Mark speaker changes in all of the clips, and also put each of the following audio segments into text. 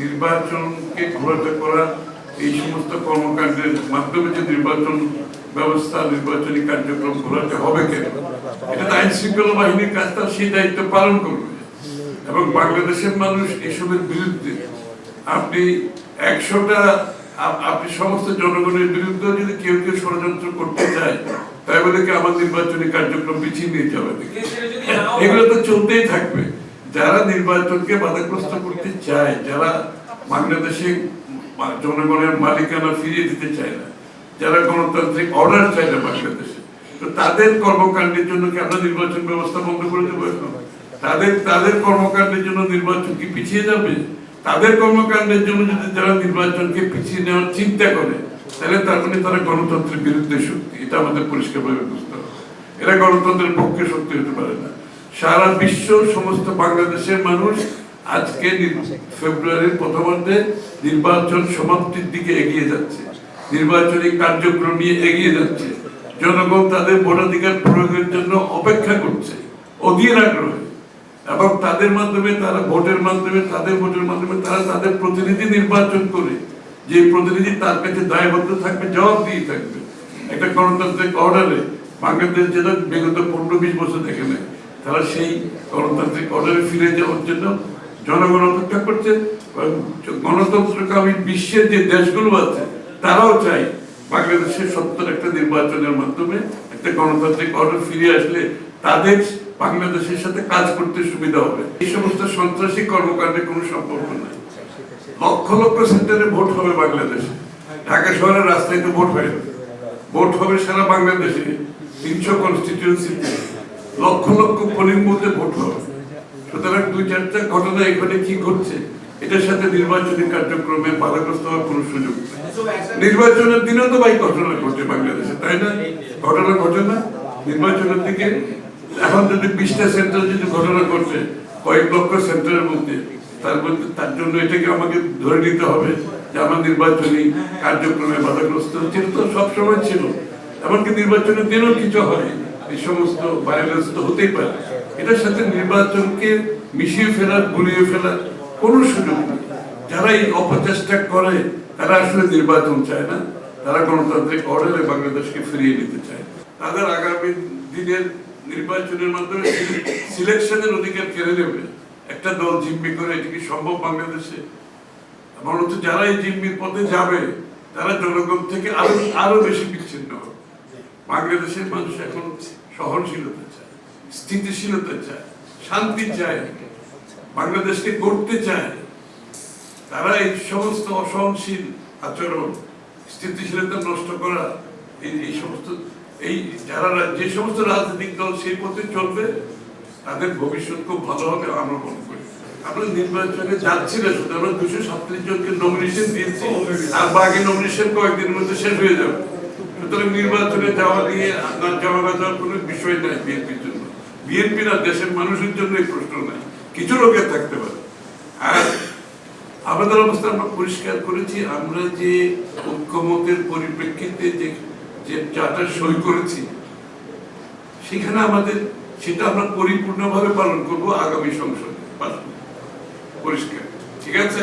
Speaker 1: নির্বাচনকে ঘোরাতে করা এই সমস্ত কর্মকাণ্ডের মাধ্যমে যে নির্বাচন ব্যবস্থা নির্বাচনী কার্যক্রম ঘোরাতে হবে কেন? এটা আইন শৃঙ্খলা বাহিনীর কাজ তার সেই দায়িত্ব পালন করবে। এবং বাংলাদেশের মানুষ এসবের বিরুদ্ধে আপনি একশোটা আপনি সমস্ত জনগণের বিরুদ্ধে যদি কেউ কেউ ষড়যন্ত্র করতে চায় তাই বলে কি আমার নির্বাচনী কার্যক্রম পিছিয়ে নিয়ে যাবে? এগুলো তো চলতেই থাকবে। যারা নির্বাচনকে বাধাগ্রস্ত করতে চায়, যারা বাংলাদেশে জনগণের মালিকানা ফিরিয়ে দিতে চায় না, যারা গণতান্ত্রিক অর্ডার চায় না বাংলাদেশে, তো তাদের কর্মকাণ্ডের জন্য কি আমরা নির্বাচন ব্যবস্থা বন্ধ করে দেবো এখন? তাদের তাদের কর্মকাণ্ডের জন্য নির্বাচন কি পিছিয়ে যাবে? তাদের কর্মকাণ্ডের জন্য যদি যারা নির্বাচনকে পিছিয়ে নেওয়ার চিন্তা করে, তাহলে তার মানে তারা গণতন্ত্রের বিরুদ্ধে শক্তি, এটা আমাদের পরিষ্কারভাবে বুঝতে হবে। এরা গণতন্ত্রের পক্ষে শক্তি হতে পারে না। সারা বিশ্ব, সমস্ত বাংলাদেশের মানুষ আজকে ফেব্রুয়ারির প্রথমার্ধে নির্বাচন সমাপ্তির দিকে এগিয়ে যাচ্ছে। নির্বাচনী কার্যক্রম নিয়ে এগিয়ে যাচ্ছে। জনগণ তাদের ভোটাধিকার প্রয়োগের জন্য অপেক্ষা করছে, অধীর আগ্রহে। এবং তাদের মাধ্যমে তারা ভোটের মাধ্যমে, তাদের ভোটের মাধ্যমে তারা তাদের প্রতিনিধি নির্বাচন করে। যে প্রতিনিধি তার কাছে দায়বদ্ধ থাকবে, জবাব দিয়ে থাকবে। একটা গণতান্ত্রিক অর্ডারে বাংলাদেশ যেটা বিগত পনেরো, বিশ বছর দেখে নেয়। তারা সেই গণতান্ত্রিক অর্ডারে ফিরে যাওয়ার জন্য জনগণ অপেক্ষা করছে গণতন্ত্রকামী বিশ্বের যে দেশগুলো আছে, তারাও চায় বাংলাদেশের সত্তর একটা নির্বাচনের মাধ্যমে একটা গণতান্ত্রিক অর্ডার ফিরে আসলে তাদের বাংলাদেশের সাথে কাজ করতে সুবিধা হবে। এই সমস্ত সন্ত্রাসী কর্মকাণ্ডে কোনো সম্পর্ক নাই। লক্ষ লক্ষ সেন্টারে ভোট হবে বাংলাদেশে। ঢাকা শহরের রাস্তায় তো ভোট হয়। ভোট হবে সারা বাংলাদেশে। তিনশো কনস্টিটিউন্সিতে লক্ষ লক্ষ পোলিং বুথে ভোট হবে সুতরাং দুই চারটা ঘটনা এখানে কি ঘটছে, এটার সাথে নির্বাচনী কার্যক্রমে বাধাগ্রস্ত হওয়ার কোনো সুযোগ নির্বাচনের দিনেও তো ভাই ঘটনা ঘটে বাংলাদেশে, তাই না? ঘটনা ঘটে না। নির্বাচনের দিকে এখন যদি বিশটা সেন্টার যদি ঘটনা ঘটছে কয়েক লক্ষ সেন্টারের মধ্যে, তার মধ্যে, তার জন্য এটাকে আমাকে ধরে নিতে হবে যে আমার নির্বাচনী কার্যক্রমে বাধাগ্রস্ত হচ্ছে তো সবসময় ছিল। এমনকি নির্বাচনের দিনও কিছু হয় এই সমস্ত তো হতেই পারে। এটার সাথে নির্বাচনকে মিশিয়ে গুলিয়ে কোনো সুযোগ নেই। যারা এই অপচেষ্টা করে, তারা আসলে নির্বাচন চায় না। তারা গণতান্ত্রিক অর্ডারে বাংলাদেশকে ফিরিয়ে নিতে চায়। তাদের আগামী দিনের নির্বাচনের মাধ্যমে সিলেকশনের অধিকার কেড়ে নেবে। একটা দল জিম্মি করে এটা কি সম্ভব বাংলাদেশে? মূলত যারা এই জিম্মির পথে যাবে, তারা জনগণ থেকে আরও আরও বেশি বিচ্ছিন্ন হবে। বাংলাদেশের মানুষ এখন সহনশীলতা চায়, স্থিতিশীলতা চায়, শান্তি চায়, বাংলাদেশকে গড়তে চায়। তারা এই সমস্ত অসহনশীল আচরণ, স্থিতিশীলতা নষ্ট করা, এই সমস্ত, এই যারা যে সমস্ত রাজনৈতিক দল সেই পথে চলবে, তাদের ভবিষ্যৎ খুব ভালো হবে আমরা মনে করি। আমরা নির্বাচনে যাচ্ছি না শুধু, আমরা দুশো সাতত্রিশ জনকে নমিনেশন দিয়েছি। আর বাকি নমিনেশন কয়েকদিনের মধ্যে শেষ হয়ে যাবে। সুতরাং নির্বাচনে যাওয়া নিয়ে আপনার যাওয়া না যাওয়ার কোনো বিষয় নাই বিএনপির জন্য। বিএনপি না দেশের মানুষের জন্য এই প্রশ্ন নাই। কিছু লোকের থাকতে পারে। আর আমাদের অবস্থা আমরা পরিষ্কার করেছি, আমরা যে ঐক্যমতের পরিপ্রেক্ষিতে যে যে চার্টার সই করেছি, সেখানে আমাদের, সেটা আমরা পরিপূর্ণভাবে পালন করব আগামী সংসদে পরিষ্কার। ঠিক আছে?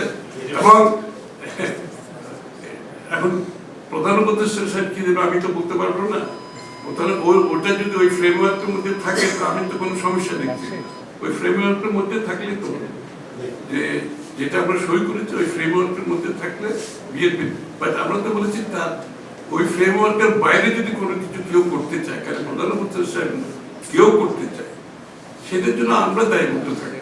Speaker 1: এবং এখন প্রধান উপদেষ্টা সাহেব কি দেবে আমি তো বলতে পারব না। তাহলে ওটা যদি ওই ফ্রেমওয়ার্কের মধ্যে থাকে, তো আমি তো কোনো সমস্যা দেখছি ওই ফ্রেমওয়ার্কের মধ্যে থাকলে তো যে যেটা আমরা সই করেছি, ওই ফ্রেমওয়ার্কের মধ্যে থাকলে বিএনপি বাট আমরা তো বলেছি তার ওই ফ্রেমওয়ার্কের বাইরে যদি কোনো কিছু কেউ করতে চায়, কারণ প্রধান উপদেষ্টা সাহেব কেউ করতে চায় সেটার জন্য আমরা দায়বদ্ধ থাকি।